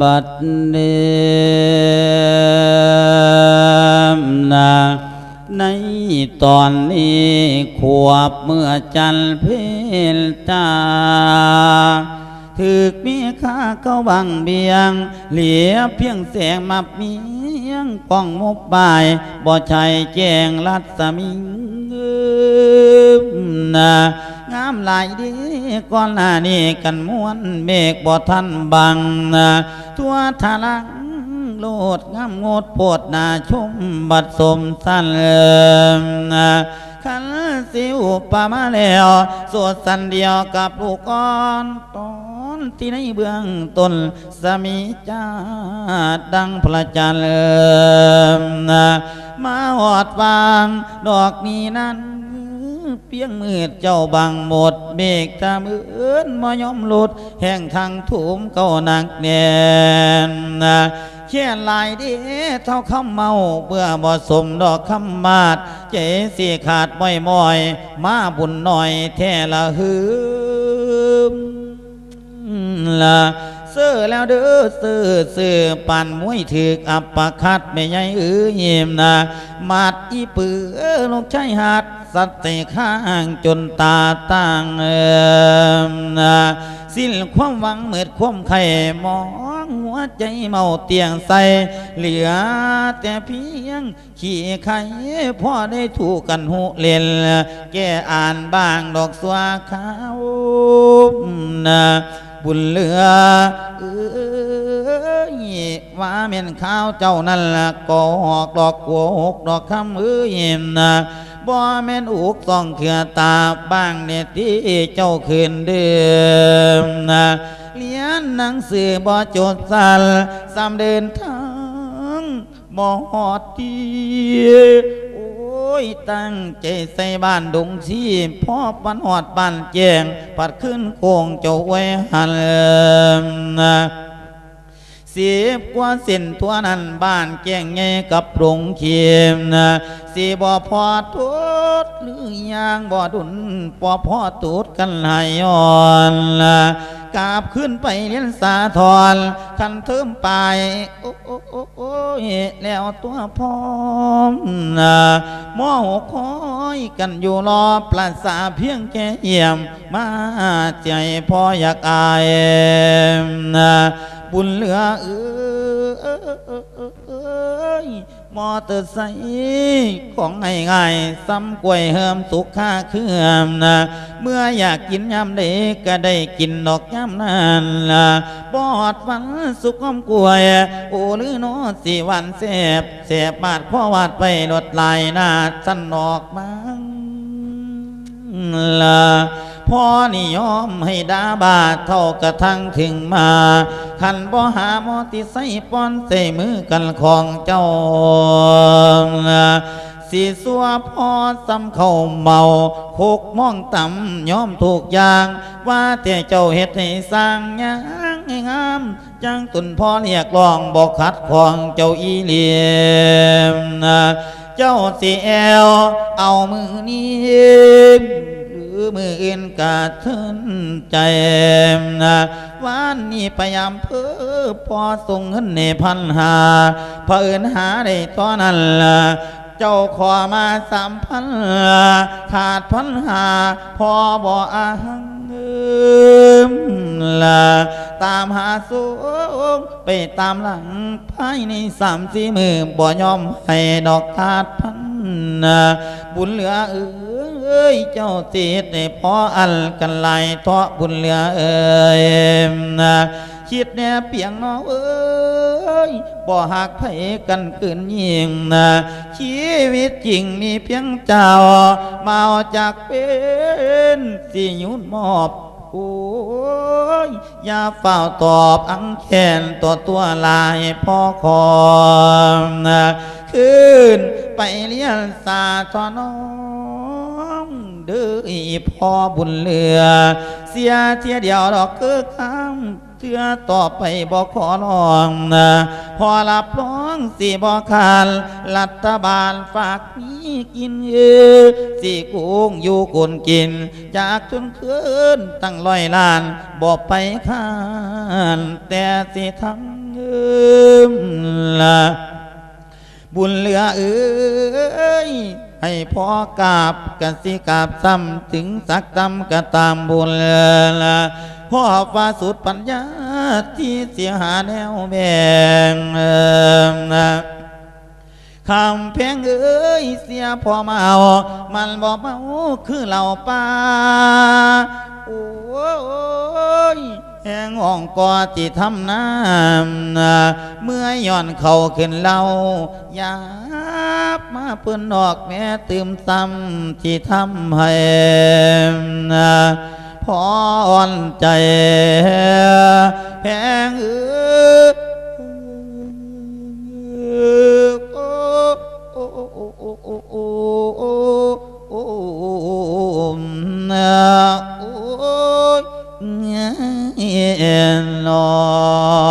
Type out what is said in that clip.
บัดเนี้นะในตอนนี้ขวบเมื่อจันเพลตาถึกมีค่าเขาบังเบียง เหลียเพียงแสงมาเมียงป้องมุบบาย บ่ใช่แจ้งรัศมิง มนะงามหลายดีก่อนหน้านี้กันม้วนเมฆบ่ทันบังนะทั่วทะลังโลดงามงดโพดนาชมบัดสมสั้นเอิมนะขันสิวปามาแล้วสวดสันเดียวกับลูกอ่อนตอนที่ในเบื้องต้นสมีจาดังพระจันทร์มาหอดวางดอกนี้นั้น เพียงมืดเจ้าบังหมดเมฆตามืออื่นมายอมหลุดแห่งทางถุมเก้านักแน่นนะเขียลายเดีเท่าคำเมาเบื่อบ่สมดอกคำมาด เจสีขาดม่อยมอยๆมาบุญหน่อยแท่ละหืมละเสื้อแล้วเด้อเสื้อเสื้อปั่นมวยถึกอัปปะคัดไม่ใหญ่เอื้อเยี่ยมนะมาดอีปือลูกชายหัด สัตว์เตะข้างจนตาตั้งเอิมสิ้นความหวังเมืดความไข่มองหัวใจเมาเตียงใสเหลือแต่เพียงขี้ไข่พ่อได้ถูกกันหูเล่นแกอ่านบ้างดอกสวาขาวนะบุญเหลือเอ้ยว่าเม่นข้าวเจ้านั่นละก็หอกดอกกัวหกดอกคำเอ้ยนะ บ่แม่นอุกต้องเขือตาบ้างเนี่ยที่เจ้าคืนเดิมนะเรียนหนังสือบ่จดสัลสามเดินทางมอดดีโอ้ยตั้งใจใส่บ้านดงชีพ่อปันหอดบ้านแจงปัดขึ้นโคงเจ้าไว้หันนะเสียบกว่าส้นทั่วนั้นบ้านแจงไงกับโรงเขียมนะสีบ่พอทุ ดหรือยางบ่ดุนปอพ่อตูดกันไหายอ่อนนะกาบขึ้นไปเลี้ยนสาทรคันเทิมไปโอ้โอ้โอ้โอ้แล้วตัวพร้อมนะหม้อหกคอยกันอยู่รอปราสาเพียงแค่เยี่ยม มาใจพ่ออยากอายนะบุญเหลือเอ้ มอเตอร์ไซค์ของง่ายๆซ้ำกล้วยเฮิมสุขค่าเคลื่อมนะเมื่ออยากกินยำเด็กก็ได้กินดอกยำนั้นละบอดฝันสุขอมกล้วย โอ้หรือโนอสี่วันเสบเสบบาดพ่อวาดไปลดลายหน้าสั้นออกบางละ พ่อนิยอมให้ดาบาทเท่ากระทั่งถึงมาขันบ่หามอติใส่ป้อนใส่มือกันของเจ้าสีสัวพอสำเข้าเมาโคกมองต่ำย้อมถูกอย่าง ว่าแต่เจ้าเฮ็ดให้สร้างยังให้งามจังตุนพ่อเรียกร้องบอกขัดของเจ้าอีเลียม เจ้าสิแอว เอามือนี้ มืออื่นกาเทินใจนะวันนี้พยายามเพื่อพอส่งเงินในพันหาเพื่อนหาได้ตอนนั้นล่ะเจ้าขอมาสามพันขาดพันหาพอบ่อาหังเอมละตามหาสูงไปตามหลังภายในสามสี่มือบ่ยอมให้ดอกขาดพันบุญเหลือเอ้ อ้ยเจ้าติดในพออันกันไหลทาะบุญเหลือเอ้ยนะคิดแน่เปียงน้องเอ้ยบ่หักไผกันเกินยิงนะชีวิตจริงมีเพียงเจ้ามาเอาจากเป็นสิยุนมอบโอ้ยอย่าเฝ้าตอบอังแขนตัวตัวลายพ่อคอนะขึ้นไปเลี้ยงสาทอน้อง เด้ออีพ่อบุญเหลือ เสียเทียเดียวดอกคือคำเทือต่อไปบอกขอลองนะพอรับร้องสีบอคานรัฐบาลฝากมีกินเออสีกุ้งอยู่กุนกิน จากจนคืนตั้งร้อยล้านบอกไปขานแต่สิทั้งเงิมละบุญเหลือเอ้ย ให้พ่อกาบกสิกาบซ้ำถึงสักจำก็ตามบุญละพ่อฟ้าสุดปัญญาที่เสียหาแนวแบ่งนะคำเพลงเอ้ยเสียพอเมา มันบอกเมาคือเหล่าป่าโอ้ยแหงอ่องกอที่ทำน้ำเมื่อย่อนเขาขึ้นเล่ายา บมาเปืนออกแม่ตื่มซ้ำที่ทำให้พออ่อนใจแพงเออโอ้ยเนาะ